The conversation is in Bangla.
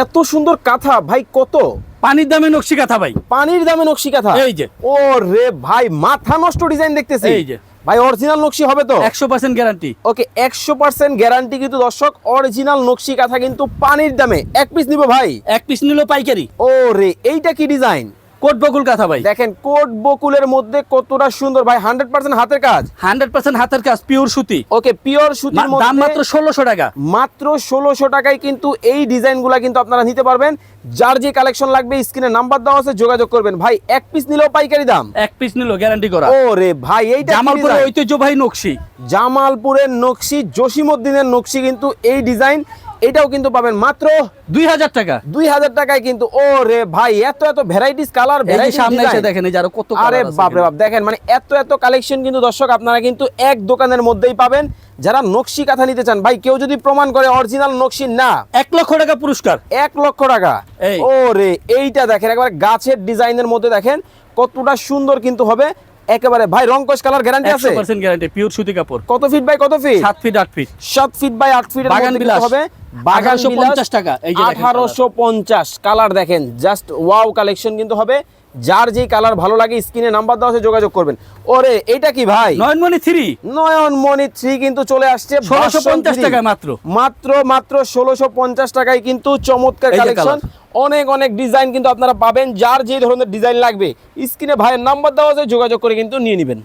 এত সুন্দর কাঁথা ভাই কত? পানির দামে নকশি কাঁথা ভাই। পানির দামে নকশি কাঁথা? এই যে। ও রে ভাই মাথা নষ্ট ডিজাইন দেখতেছি। এই যে। ভাই অরিজিনাল নকশি হবে তো? একশো পার্সেন্ট গ্যারান্টি ওকে একশো পার্সেন্ট গ্যারান্টি কিন্তু দর্শক অরিজিনাল নকশি কাঁথা কিন্তু পানির দামে। এক পিস নিব ভাই? এক পিস নিল পাইকারি। ও রে এইটা কি ডিজাইন কোট বকুল কাঁথা ভাই। দেখেন কোট বকুলের মধ্যে কতটা সুন্দর ভাই হান্ড্রেড পার্সেন্ট হাতের কাজ। হান্ড্রেড পার্সেন্ট হাতের কাজ পিওর সুতি। ওকে পিওর সুতির দাম মাত্র ষোলোশো টাকা। মাত্র ষোলোশো টাকায় কিন্তু এই ডিজাইনগুলো কিন্তু আপনারা নিতে পারবেন। যার যে কালেকশন লাগবে স্ক্রিনে নাম্বার দেওয়া আছে যোগাযোগ করবেন। ভাই এক পিস নিলেও পাইকারি দাম। এক পিস নিল গ্যারান্টি করা। ও রে ভাই এই জামালপুরের? ঐতিহ্যবাহী নকশি। জামালপুরের নকশি জসিমউদ্দিনের নকশি কিন্তু এই ডিজাইন এটাও কিন্তু পাবেন মাত্র দুই হাজার টাকা। দুই হাজার টাকায় কিন্তু ও রে ভাই এত এত ভ্যারাইটিস কালার সামনে এসে দেখেন এই যে আরও কত আরে বাপরে বাপ দেখেন মানে এত এত কালেকশন কিন্তু দর্শক আপনারা কিন্তু এক দোকানের মধ্যেই পাবেন। যারা নকশি কাঁথা নিতে চান ভাই কেউ যদি প্রমাণ করে অরিজিনাল নকশি না এক লক্ষ টাকা পুরস্কার। এক লক্ষ টাকা। ও রে এইটা দেখেন একবার গাছের ডিজাইনের মধ্যে দেখেন কতটা সুন্দর কিন্তু হবে। একেবারে ভাই রংকশ কালার গ্যারান্টি আছে? পার্সেন্ট গ্যারান্টি পিওর সুতি কাপড়। কত ফিট বাই কত ফিট সাত ফিট আট ফিট সাত ফিট বাই আট ফিট বাগান বিলাস। হবে। বাগান 1850 টাকা, এই যে দেখেন আঠারোশো পঞ্চাশ কালার দেখেন জাস্ট ওয়াও কালেকশন কিন্তু হবে। যার যেই কালার ভালো লাগে স্ক্রিনে নাম্বার দেওয়া আছে যোগাযোগ করবেন। ওরে এটা কি ভাই? নয়নমণি থ্রি। নয়ন মণি থ্রি কিন্তু চলে আসছে 1650 version three। টাকায় মাত্র। মাত্র মাত্র ষোলোশো পঞ্চাশ টাকায় কিন্তু চমৎকার কালেকশন অনেক অনেক ডিজাইন কিন্তু আপনারা পাবেন, যার যে ধরনের ডিজাইন লাগবে, স্ক্রিনে ভাইয়ের নাম্বার দেওয়া আছে, যোগাযোগ করে কিন্তু নিয়ে নেবেন।